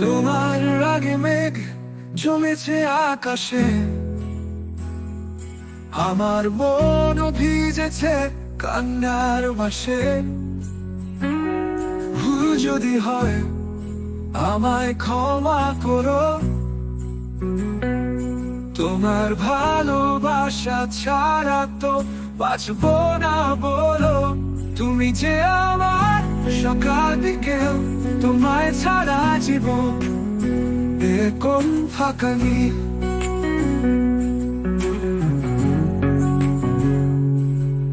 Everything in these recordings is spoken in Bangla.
তোমার রাগে মেঘ জমেছে আকাশে। আমার মন ভিজেছে কান্নার বাসে ভুল যদি হয়, আমায় ক্ষমা করো। তোমার ভালোবাসা ছাড়া তো বাঁচবো না বলো। তুমি যে আমার সকাল বিকেল, তোমায় ছাড়া জীবন এরকম ফাঁকা নেই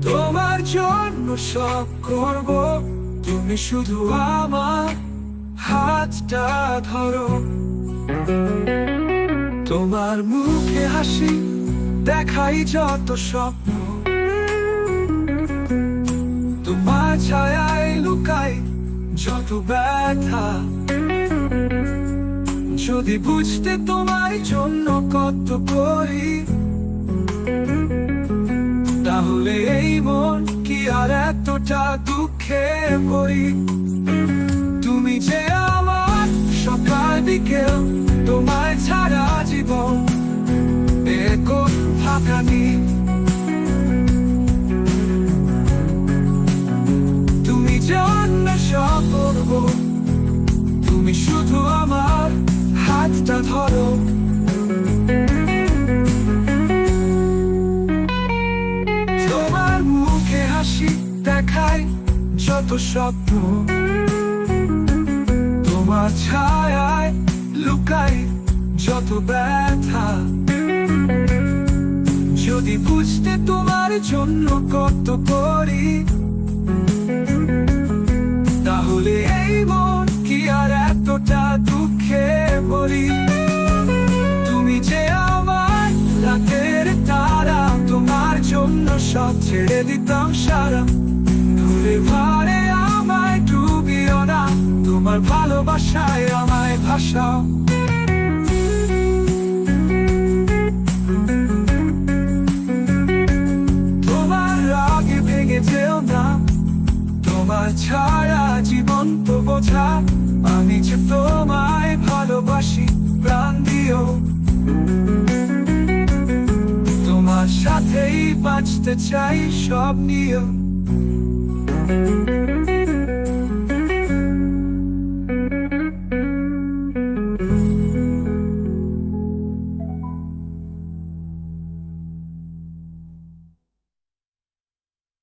তোমার জন্য সব করব, তুমি শুধু আমার হাতটা ধরো। তোমার মুখে হাসি দেখাই যত স্বপ্ন। তোমার ছায়ায় লুকাই যত ব্যথা। যদি বুঝতে তোমার জন্য কত করি, তাহলে এই মন কি আর এতটা দুঃখে ভরি? তুমি যে আমার সকাল বিকেল ফাঁকা তুমি যে অন্য সব করব। তুমি শুধু আমার হাতটা ধরো। তোমার মুখে হাসি দেখায় যত স্বপ্ন। তোমার ছায়ায় লুকাই যত ব্যথা। বুঝতে তোমার জন্য কত করি। তাহলে এই মন কি আর এতটা দুঃখে বলি তুমি যে আমার রাতের তারা, তোমার জন্য সব ছেড়ে দিতাম সারা। ঘুরে ভারে আমায় ডুবিও না, তোমার ভালোবাসায় আমায় ভাসাও। ছাড়া জীবন তো বোঝা। আমি যে তোমায় ভালোবাসি, প্রাণ দিও তোমার সাথেই বাঁচতে চাই সব নিয়েও।